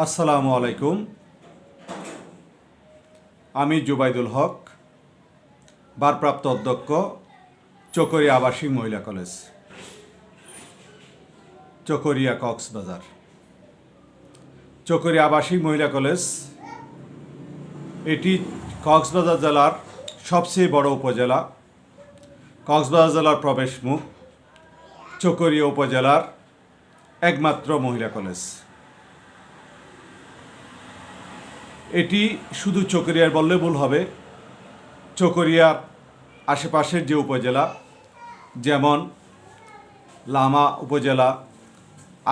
আসসালামু আলাইকুম। আমি জুবাইদুল হক ভারপ্রাপ্ত অধ্যক্ষ, চকরিয়া আবাসিক মহিলা কলেজ, চকরিয়া কক্সবাজার। চকরিয়া আবাসিক মহিলা কলেজ, এটি কক্সবাজার জেলার সবচেয়ে বড় উপজেলা। কক্সবাজার জেলার প্রবেশমুখ চকরিয়া উপজেলার একমাত্র মহিলা কলেজ। এটি শুধু চকরিয়ার বললে ভুল হবে। চকরিয়ার আশেপাশের যে উপজেলা, যেমন লামা উপজেলা,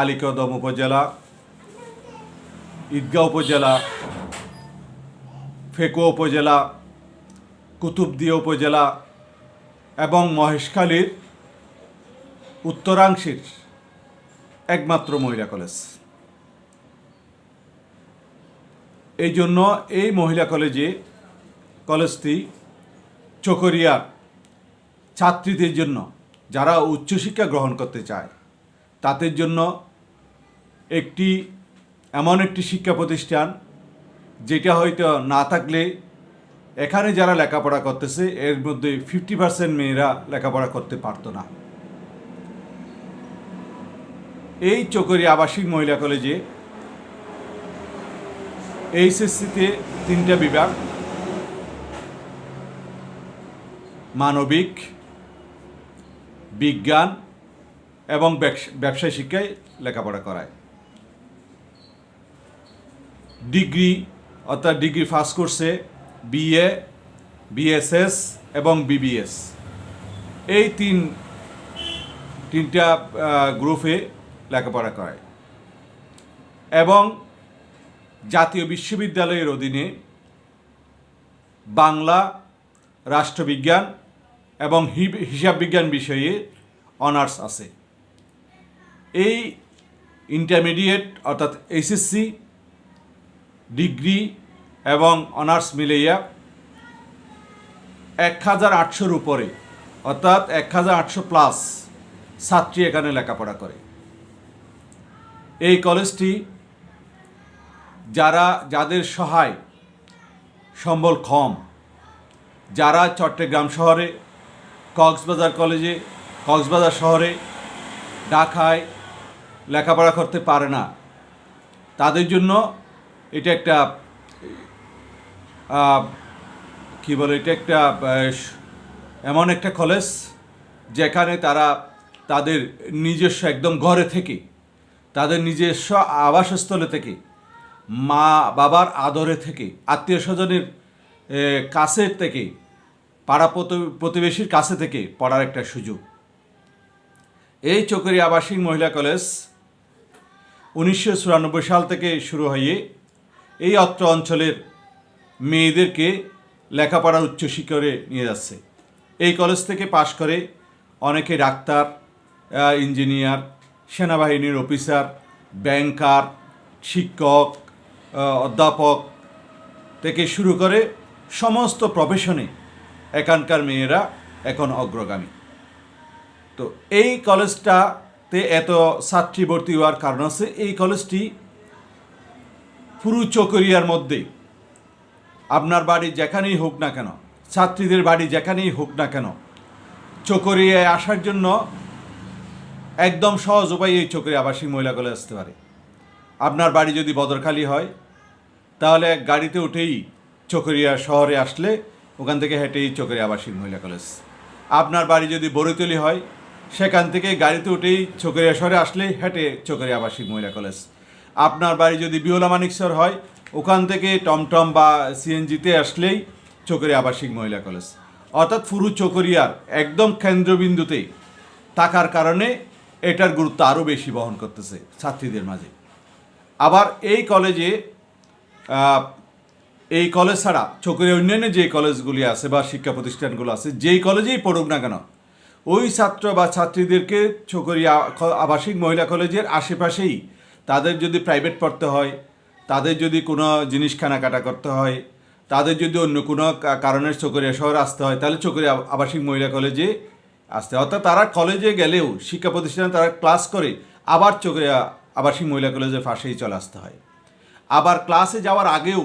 আলিকদম উপজেলা, ঈদগাঁও উপজেলা ফেকো উপজেলা, কুতুবদিয়া উপজেলা এবং মহেশখালীর উত্তরাংশের একমাত্র মহিলা কলেজ। এই জন্য এই মহিলা কলেজে কলেজটি চকরিয়ার ছাত্রীদের জন্য যারা উচ্চশিক্ষা গ্রহণ করতে চায়, তাদের জন্য একটি, এমন একটি শিক্ষা প্রতিষ্ঠান যেটা হয়তো না থাকলে এখানে যারা লেখাপড়া করতেছে, এর মধ্যে ফিফটি পার্সেন্ট মেয়েরা লেখাপড়া করতে পারতো না। এই চকরি আবাসিক মহিলা কলেজে এইচএসসিতে তিনটা বিভাগ। মানবিক, বিজ্ঞান এবং ব্যবস- ব্যবসায় শিক্ষায় লেখাপড়া করায়। ডিগ্রি, অর্থাৎ ডিগ্রি ফার্স্ট কোর্সে বিএ, বিএসএস এবং বিবিএস। এই তিন, তিনটা গ্রুপে লেখাপড়া করায়। এবং জাতীয় বিশ্ববিদ্যালয়ের অধীনে বাংলা রাষ্ট্রবিজ্ঞান এবং হিসাব বিজ্ঞান বিষয়ে অনার্স আছে। এই ইন্টারমিডিয়েট অর্থাৎ এইচএসসি ডিগ্রি এবং অনার্স মিলাইয়া এক হাজার আটশোর উপরে, অর্থাৎ এক হাজার আটশো প্লাস ছাত্রী এখানে লেখাপড়া করে। এই কলেজটি যারা, যাদের সহায় সম্বল কম, যারা চট্টগ্রাম শহরে, কক্সবাজার কলেজে, কক্সবাজার শহরে ঢাকায় লেখাপড়া করতে পারে না, তাদের জন্য এটা একটা কী বলে, এটা একটা এমন একটা কলেজ যেখানে তারা তাদের নিজস্ব একদম ঘরে থেকে, তাদের নিজস্ব আবাসস্থলে থেকে মা বাবার আদরে থেকে, আত্মীয় স্বজনের কাছে থেকে, পাড়া প্রতি- প্রতিবেশীর কাছে থেকে পড়ার একটা সুযোগ। এই চকরি আবাসিক মহিলা কলেজ উনিশশো চুরানব্বই সাল থেকে শুরু হয়ে এই অত্র অঞ্চলের মেয়েদেরকে লেখাপড়ার উচ্চশিখরে নিয়ে যাচ্ছে। এই কলেজ থেকে পাশ করে অনেকে ডাক্তার ইঞ্জিনিয়ার, সেনাবাহিনীর অফিসার, ব্যাংকার, শিক্ষক অধ্যাপক থেকে শুরু করে সমস্ত প্রফেশনে এখানকার মেয়েরা এখন অগ্রগামী। তো এই কলেজটাতে এত ছাত্রী ভর্তি হওয়ার কারণ আছে, এই কলেজটি পুরু চকরিয়ার মধ্যে। আপনার বাড়ি যেখানেই হোক না কেন, ছাত্রীদের বাড়ি যেখানেই হোক না কেন, চকরিয়ায় আসার জন্য একদম সহজ উপায় এই চকরিয়া আবাসিক মহিলা কলেজ আসতে পারে। আপনার বাড়ি যদি বদরখালি হয়, তাহলে গাড়িতে উঠেই চকরিয়া শহরে আসলে ওখান থেকে হেঁটেই চকরিয়া আবাসিক মহিলা কলেজ। আপনার বাড়ি যদি বড়িতলি হয়, সেখান থেকে গাড়িতে উঠেই চকরিয়া শহরে আসলে হেঁটে চকরিয়া আবাসিক মহিলা কলেজ। আপনার বাড়ি যদি বিহলা মানিকসর হয়, ওখান থেকে টমটম বা সিএনজিতে আসলেই চকরিয়া আবাসিক মহিলা কলেজ। অর্থাৎ ফুরু চকরিয়ার একদম কেন্দ্রবিন্দুতে থাকার কারণে এটার গুরুত্ব আরও বেশি বহন করতেছে ছাত্রীদের মাঝে। আবার এই কলেজে এই কলেজ ছাড়া চকরিয়া অন্যান্য যে কলেজগুলি আছে বা শিক্ষা প্রতিষ্ঠানগুলো আছে, যেই কলেজেই পড়ুক না কেন, ওই ছাত্র বা ছাত্রীদেরকে চকরিয়া আবাসিক মহিলা কলেজের আশেপাশেই তাদের যদি প্রাইভেট পড়তে হয়, তাদের যদি কোনো জিনিস কেনাকাটা করতে হয়, তাদের যদি অন্য কোনো কারণে চকরিয়া শহরে আসতে হয়, তাহলে চকরিয়া আবাসিক মহিলা কলেজে আসতে। অর্থাৎ তারা কলেজে গেলেও শিক্ষা প্রতিষ্ঠানে তারা ক্লাস করে আবার চকরিয়া আবাসিক মহিলা কলেজের পাশেই চলে আসতে হয়। আবার ক্লাসে যাওয়ার আগেও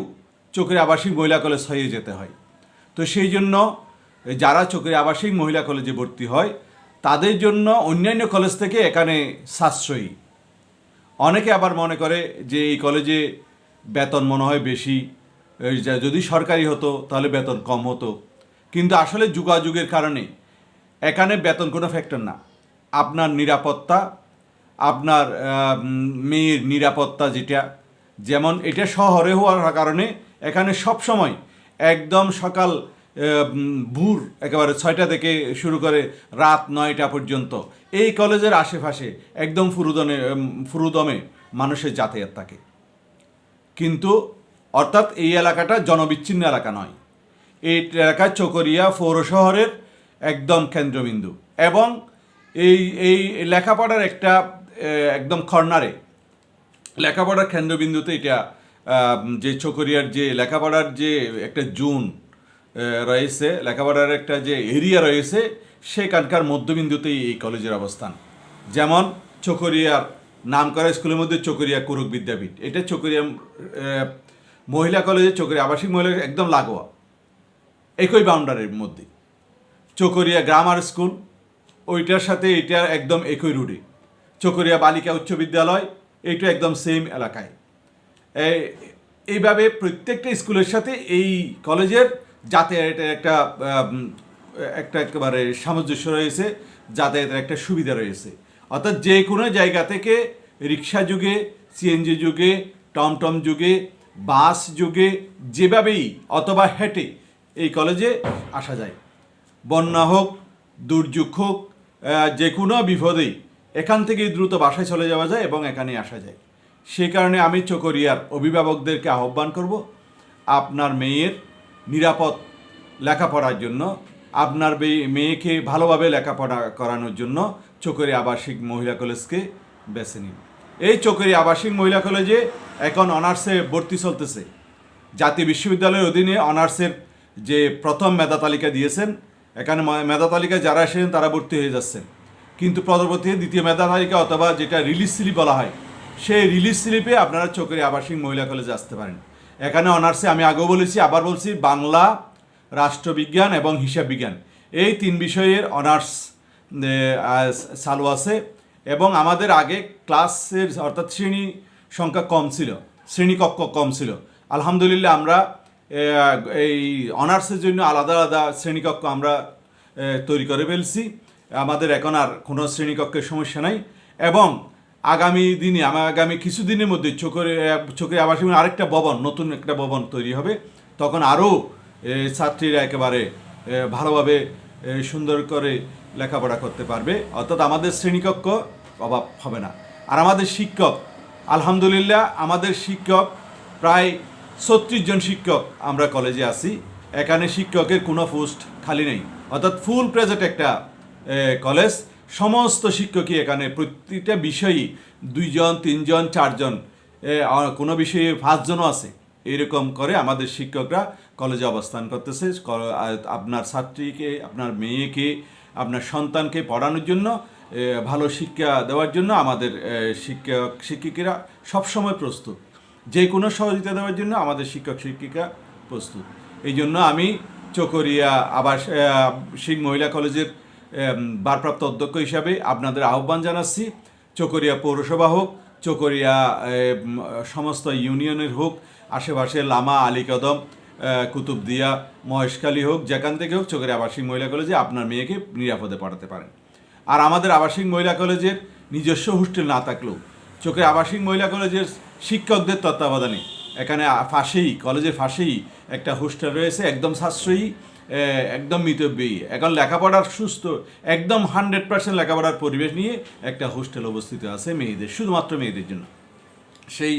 চোখের আবাসিক মহিলা কলেজ হয়ে যেতে হয়। তো সেই জন্য যারা চোখের আবাসিক মহিলা কলেজে ভর্তি হয়, তাদের জন্য অন্যান্য কলেজ থেকে এখানে সাশ্রয়ী। অনেকে আবার মনে করে যে এই কলেজে বেতন মনে হয় বেশি যদি সরকারি হতো তাহলে বেতন কম হতো। কিন্তু আসলে যুগাযুগের কারণে এখানে বেতন কোনো ফ্যাক্টর না। আপনার নিরাপত্তা আপনার মেয়ের নিরাপত্তা যেটা, যেমন এটা শহরে হওয়ার কারণে এখানে সব সময় একদম সকাল ভোর একেবারে ছয়টা থেকে শুরু করে রাত নয়টা পর্যন্ত এই কলেজের আশেপাশে একদম ফুরুদনে ফুরুদমে মানুষের যাতায়াত থাকে। কিন্তু অর্থাৎ এই এলাকাটা জনবিচ্ছিন্ন এলাকা নয়। এই এলাকা চকরিয়া পৌর শহরের একদম কেন্দ্রবিন্দু এবং এই এই লেখাপড়ার একটা একদম কর্নারে। লেখাপড়ার কেন্দ্রবিন্দুতে এটা যে চকরিয়ার যে লেখাপড়ার যে একটা জুন রয়েছে, লেখাপড়ার একটা যে এরিয়া রয়েছে, সেখানকার মধ্যবিন্দুতেই এই কলেজের অবস্থান। যেমন চকরিয়ার নাম করা স্কুলের মধ্যে চকরিয়া কুরুক বিদ্যাপীঠ। এটা চকরিয়া মহিলা কলেজে চকরিয়া, আবাসিক মহিলা একদম লাগোয়া। একই বাউন্ডারির মধ্যে। চকরিয়া গ্রামার স্কুল, ওইটার সাথে এটা একদম একই রুটে। চকরিয়া বালিকা উচ্চ বিদ্যালয়, এইটা একদম সেম এলাকায়। এইভাবে প্রত্যেকটা স্কুলের সাথে এই কলেজের যাতায়াতের একটা একটা একেবারে সামঞ্জস্য রয়েছে, যাতায়াতের একটা সুবিধা রয়েছে। অর্থাৎ যে কোনো জায়গা থেকে রিক্সা যুগে সিএনজি যুগে, টমটম যুগে, বাস যুগে, যেভাবেই অথবা হেঁটে এই কলেজে আসা যায়। বন্যা হোক, দুর্যোগ হোক যে কোনো বিপদেই এখান থেকেই দ্রুত বাসায় চলে যাওয়া যায় এবং এখানে আসা যায়। সেই কারণে আমি চকরিয়ার অভিভাবকদেরকে আহ্বান করব, আপনার মেয়ের নিরাপদ লেখাপড়ার জন্য, আপনার মেয়েকে ভালোভাবে লেখাপড়া করানোর জন্য চকরি আবাসিক মহিলা কলেজকে বেছে নিন। এই চকরি আবাসিক মহিলা কলেজে এখন অনার্সে ভর্তি চলতেছে। জাতীয় বিশ্ববিদ্যালয়ের অধীনে অনার্সের যে প্রথম মেধা তালিকা দিয়েছেন, এখানে মেধা তালিকায় যারা এসেছেন তারা ভর্তি হয়ে যাচ্ছেন। কিন্তু পরবর্তী দ্বিতীয় মেধা তালিকা অথবা যেটা রিলিজ স্লিপ বলা হয়, সেই রিলিজ স্লিপে আপনারা চোখের আবাসিক মহিলা কলেজে আসতে পারেন। এখানে অনার্সে আমি আগেও বলেছি, আবার বলছি, বাংলা, রাষ্ট্রবিজ্ঞান এবং হিসাব বিজ্ঞান। এই তিন বিষয়ের অনার্স চালু আছে এবং আমাদের আগে ক্লাসের অর্থাৎ শ্রেণি সংখ্যা কম ছিল শ্রেণীকক্ষ কম ছিল। আলহামদুলিল্লাহ আমরা এই অনার্সের জন্য আলাদা আলাদা শ্রেণীকক্ষ আমরা তৈরি করে ফেলছি। আমাদের এখন আর কোনো শ্রেণীকক্ষের সমস্যা নাই। এবং আগামী দিনে আগামী কিছুদিনের মধ্যে চোখের চোখের আবাসিক আরেকটা ভবন, নতুন একটা ভবন তৈরি হবে। তখন আরও ছাত্রীরা একেবারে ভালোভাবে সুন্দর করে লেখাপড়া করতে পারবে। অর্থাৎ আমাদের শ্রেণীকক্ষ অভাব হবে না। আর আমাদের শিক্ষক, আলহামদুলিল্লাহ, আমাদের শিক্ষক, প্রায় ছত্রিশ জন শিক্ষক আমরা কলেজে আছি। এখানে শিক্ষকের কোনো পোস্ট খালি নেই। অর্থাৎ ফুল প্রেজেন্ট একটা কলেজ। সমস্ত শিক্ষকই এখানে প্রতিটা বিষয়ই দুইজন, তিনজন, চারজন কোনো বিষয়ে পাঁচজনও আছে। এরকম করে আমাদের শিক্ষকরা কলেজে অবস্থান করতেছে। আপনার ছাত্রীকে, আপনার মেয়েকে, আপনার সন্তানকে পড়ানোর জন্য ভালো শিক্ষা দেওয়ার জন্য আমাদের শিক্ষক, শিক্ষিকারা সবসময় প্রস্তুত। যে কোনো সহযোগিতা দেওয়ার জন্য আমাদের শিক্ষক, শিক্ষিকা প্রস্তুত। এই জন্য আমি চকরিয়া আবাস শিখ মহিলা কলেজের ভারপ্রাপ্ত অধ্যক্ষ হিসাবে আপনাদের আহ্বান জানাচ্ছি। চকরিয়া পৌরসভা হোক, চকরিয়া সমস্ত ইউনিয়নের হোক, আশেপাশে লামা আলীকদম কুতুবদিয়া, মহেশখালী হোক, যেখান থেকে হোক, চকরিয়া আবাসিক মহিলা কলেজে আপনার মেয়েকে নিরাপদে পড়াতে পারেন। আর আমাদের আবাসিক মহিলা কলেজের নিজস্ব হোস্টেল না থাকলেও চোখের আবাসিক মহিলা কলেজের শিক্ষকদের তত্ত্বাবধানে, এখানে পাশেই কলেজের পাশেই একটা হোস্টেল রয়েছে, একদম সাশ্রয়ী একদম মিতব্যয়ী এখন লেখাপড়ার সুস্থ, একদম হান্ড্রেড পার্সেন্ট লেখাপড়ার পরিবেশ নিয়ে একটা হোস্টেল অবস্থিত আছে মেয়েদের, শুধুমাত্র মেয়েদের জন্য। সেই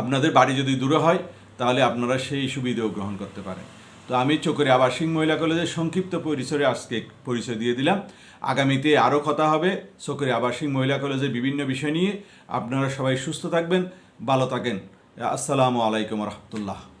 আপনাদের বাড়ি যদি দূরে হয়, তাহলে আপনারা সেই সুবিধেও গ্রহণ করতে পারেন। তো আমি চোখের আবাসিক মহিলা কলেজের সংক্ষিপ্ত পরিসরে আজকে পরিচয় দিয়ে দিলাম। আগামীতে আরও কথা হবে চোখের আবাসিক মহিলা কলেজের বিভিন্ন বিষয় নিয়ে। আপনারা সবাই সুস্থ থাকবেন, ভালো থাকেন। আসসালামু আলাইকুম রহমতুল্লাহ।